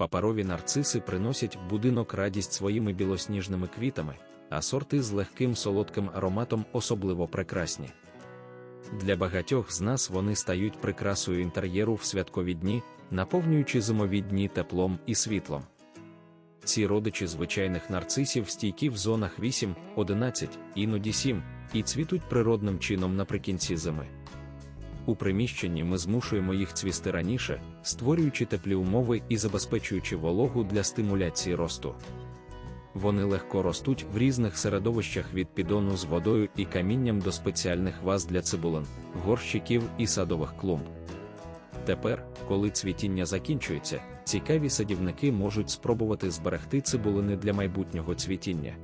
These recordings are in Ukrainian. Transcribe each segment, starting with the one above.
Паперові нарциси приносять в будинок радість своїми білосніжними квітами, а сорти з легким солодким ароматом особливо прекрасні. Для багатьох з нас вони стають прикрасою інтер'єру в святкові дні, наповнюючи зимові дні теплом і світлом. Ці родичі звичайних нарцисів стійкі в зонах 8, 11, іноді 7, і цвітуть природним чином наприкінці зими. У приміщенні ми змушуємо їх цвісти раніше, створюючи теплі умови і забезпечуючи вологу для стимуляції росту. Вони легко ростуть в різних середовищах від підону з водою і камінням до спеціальних ваз для цибулин, горщиків і садових клумб. Тепер, коли цвітіння закінчується, цікаві садівники можуть спробувати зберегти цибулини для майбутнього цвітіння.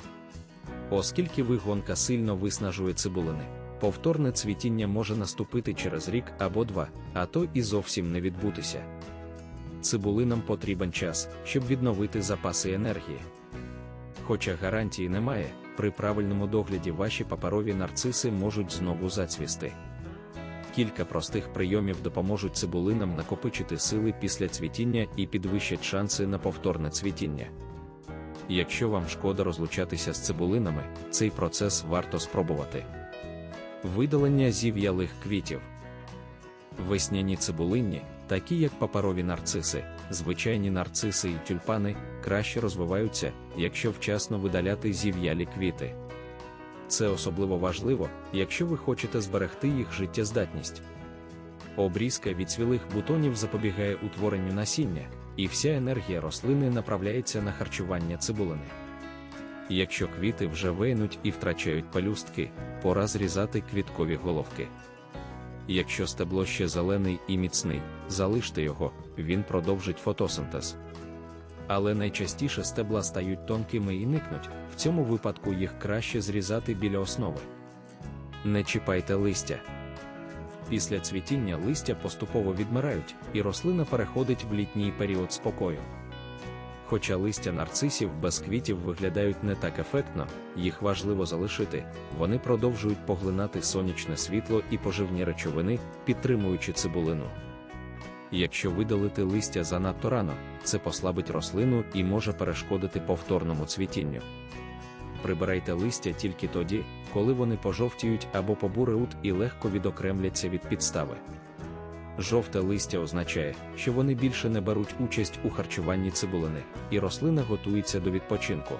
Оскільки вигонка сильно виснажує цибулини, повторне цвітіння може наступити через рік або два, а то і зовсім не відбутися. Цибулинам потрібен час, щоб відновити запаси енергії. Хоча гарантії немає, при правильному догляді ваші паперові нарциси можуть знову зацвісти. Кілька простих прийомів допоможуть цибулинам накопичити сили після цвітіння і підвищать шанси на повторне цвітіння. Якщо вам шкода розлучатися з цибулинами, цей процес варто спробувати. Видалення зів'ялих квітів. Весняні цибулинні, такі як паперові нарциси, звичайні нарциси і тюльпани, краще розвиваються, якщо вчасно видаляти зів'ялі квіти. Це особливо важливо, якщо ви хочете зберегти їх життєздатність. Обрізка від цвілих бутонів запобігає утворенню насіння, і вся енергія рослини направляється на харчування цибулини. Якщо квіти вже вейнуть і втрачають пелюстки, пора зрізати квіткові головки. Якщо стебло ще зелений і міцний, залиште його, він продовжить фотосинтез. Але найчастіше стебла стають тонкими і никнуть, в цьому випадку їх краще зрізати біля основи. Не чіпайте листя. Після цвітіння листя поступово відмирають, і рослина переходить в літній період спокою. Хоча листя нарцисів без квітів виглядають не так ефектно, їх важливо залишити, вони продовжують поглинати сонячне світло і поживні речовини, підтримуючи цибулину. Якщо видалити листя занадто рано, це послабить рослину і може перешкодити повторному цвітінню. Прибирайте листя тільки тоді, коли вони пожовтіють або побуреуть і легко відокремляться від підстави. Жовте листя означає, що вони більше не беруть участь у харчуванні цибулини, і рослина готується до відпочинку.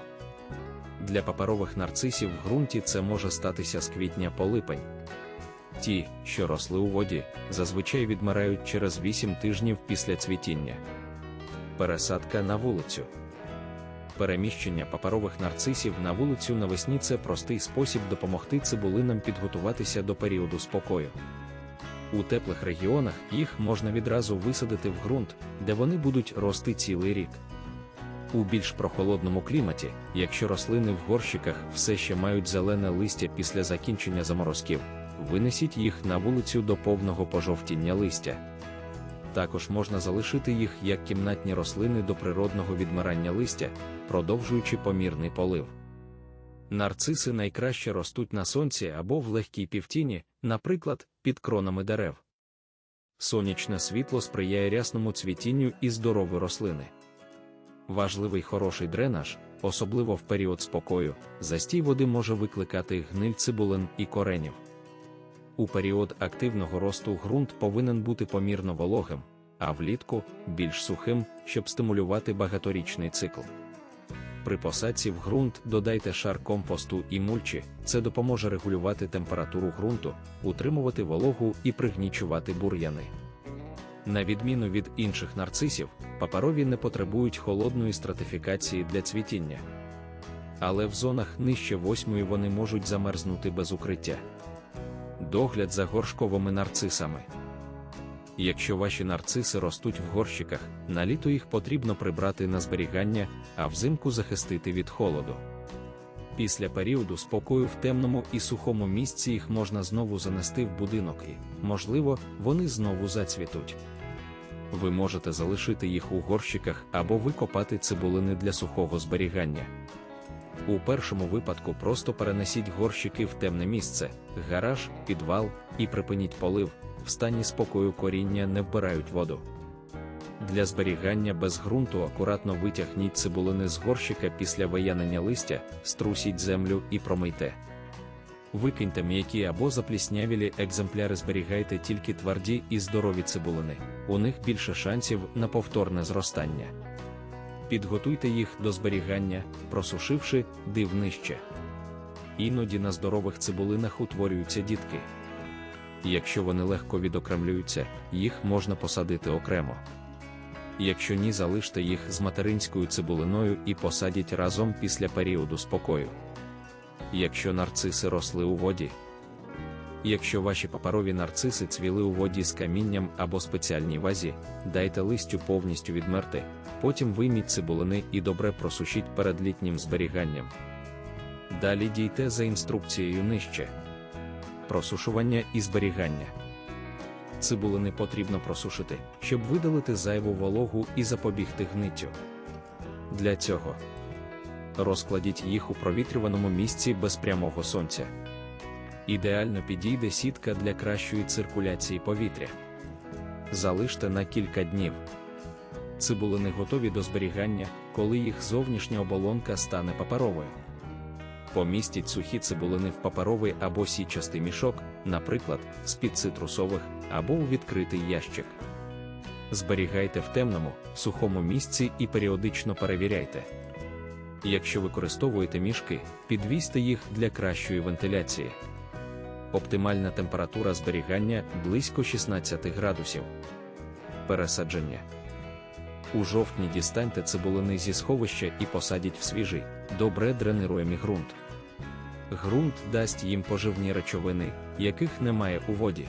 Для паперових нарцисів в ґрунті це може статися з квітня по липень. Ті, що росли у воді, зазвичай відмирають через 8 тижнів після цвітіння. Пересадка на вулицю. Переміщення паперових нарцисів на вулицю навесні це простий спосіб допомогти цибулинам підготуватися до періоду спокою. У теплих регіонах їх можна відразу висадити в ґрунт, де вони будуть рости цілий рік. У більш прохолодному кліматі, якщо рослини в горщиках все ще мають зелене листя після закінчення заморозків, винесіть їх на вулицю до повного пожовтіння листя. Також можна залишити їх як кімнатні рослини до природного відмирання листя, продовжуючи помірний полив. Нарциси найкраще ростуть на сонці або в легкій півтіні, наприклад, під кронами дерев. Сонячне світло сприяє рясному цвітінню і здорової рослини. Важливий хороший дренаж, особливо в період спокою, застій води може викликати гниль цибулин і коренів. У період активного росту ґрунт повинен бути помірно вологим, а влітку більш сухим, щоб стимулювати багаторічний цикл. При посадці в ґрунт додайте шар компосту і мульчі, це допоможе регулювати температуру ґрунту, утримувати вологу і пригнічувати бур'яни. На відміну від інших нарцисів, паперові не потребують холодної стратифікації для цвітіння. Але в зонах нижче восьмої вони можуть замерзнути без укриття. Догляд за горшковими нарцисами. Якщо ваші нарциси ростуть в горщиках, на літо їх потрібно прибрати на зберігання, а взимку захистити від холоду. Після періоду спокою в темному і сухому місці їх можна знову занести в будинок і, можливо, вони знову зацвітуть. Ви можете залишити їх у горщиках або викопати цибулини для сухого зберігання. У першому випадку просто перенесіть горщики в темне місце, гараж, підвал і припиніть полив, в стані спокою коріння не вбирають воду. Для зберігання без ґрунту акуратно витягніть цибулини з горщика після виянення листя, струсіть землю і промийте. Викиньте м'які або запліснявілі екземпляри зберігайте тільки тверді і здорові цибулини, у них більше шансів на повторне зростання. Підготуйте їх до зберігання, просушивши див нижче. Іноді на здорових цибулинах утворюються дітки. Якщо вони легко відокремлюються, їх можна посадити окремо. Якщо ні, залиште їх з материнською цибулиною і посадіть разом після періоду спокою. Якщо нарциси росли у воді. Якщо ваші паперові нарциси цвіли у воді з камінням або спеціальній вазі, дайте листю повністю відмерти, потім вийміть цибулини і добре просушіть перед літнім зберіганням. Далі дійте за інструкцією нижче. Просушування і зберігання. Цибулини потрібно просушити, щоб видалити зайву вологу і запобігти гниттю. Для цього розкладіть їх у провітрюваному місці без прямого сонця. Ідеально підійде сітка для кращої циркуляції повітря. Залиште на кілька днів. Цибулини готові до зберігання, коли їх зовнішня оболонка стане паперовою. Помістіть сухі цибулини в паперовий або січастий мішок, наприклад, з-під цитрусових або у відкритий ящик. Зберігайте в темному, сухому місці і періодично перевіряйте. Якщо використовуєте мішки, підвісьте їх для кращої вентиляції. Оптимальна температура зберігання близько 16 градусів. Пересадження. У жовтні дістаньте цибулини зі сховища і посадіть в свіжий, добре дренируємий ґрунт. Ґрунт дасть їм поживні речовини, яких немає у воді.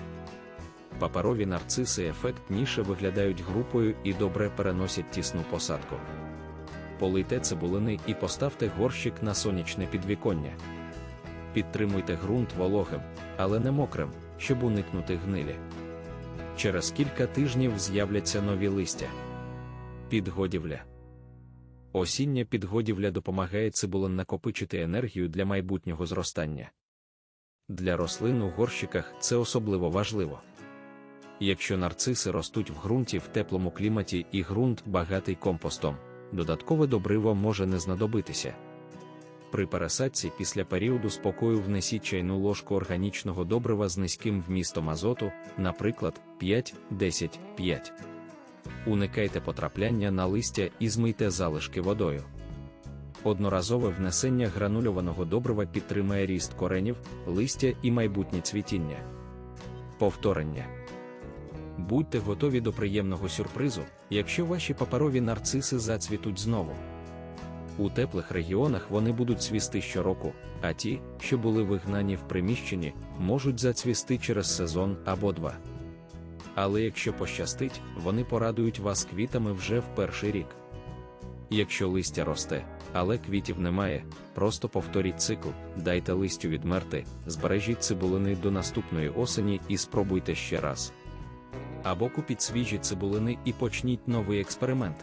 Паперові нарциси ефектніше виглядають групою і добре переносять тісну посадку. Полийте цибулини і поставте горщик на сонячне підвіконня. Підтримуйте ґрунт вологим, але не мокрим, щоб уникнути гнилі. Через кілька тижнів з'являться нові листя. Підгодівля. Осіння підгодівля допомагає цибулин накопичити енергію для майбутнього зростання. Для рослин у горщиках це особливо важливо. Якщо нарциси ростуть в ґрунті в теплому кліматі і ґрунт багатий компостом, додаткове добриво може не знадобитися. При пересадці після періоду спокою внесіть чайну ложку органічного добрива з низьким вмістом азоту, наприклад, 5-10-5. Уникайте потрапляння на листя і змийте залишки водою. Одноразове внесення гранульованого добрива підтримає ріст коренів, листя і майбутнє цвітіння. Повторення. Будьте готові до приємного сюрпризу, якщо ваші паперові нарциси зацвітуть знову. У теплих регіонах вони будуть цвісти щороку, а ті, що були вигнані в приміщенні, можуть зацвісти через сезон або два. Але якщо пощастить, вони порадують вас квітами вже в перший рік. Якщо листя росте, але квітів немає, просто повторіть цикл, дайте листю відмерти, збережіть цибулини до наступної осені і спробуйте ще раз. Або купіть свіжі цибулини і почніть новий експеримент.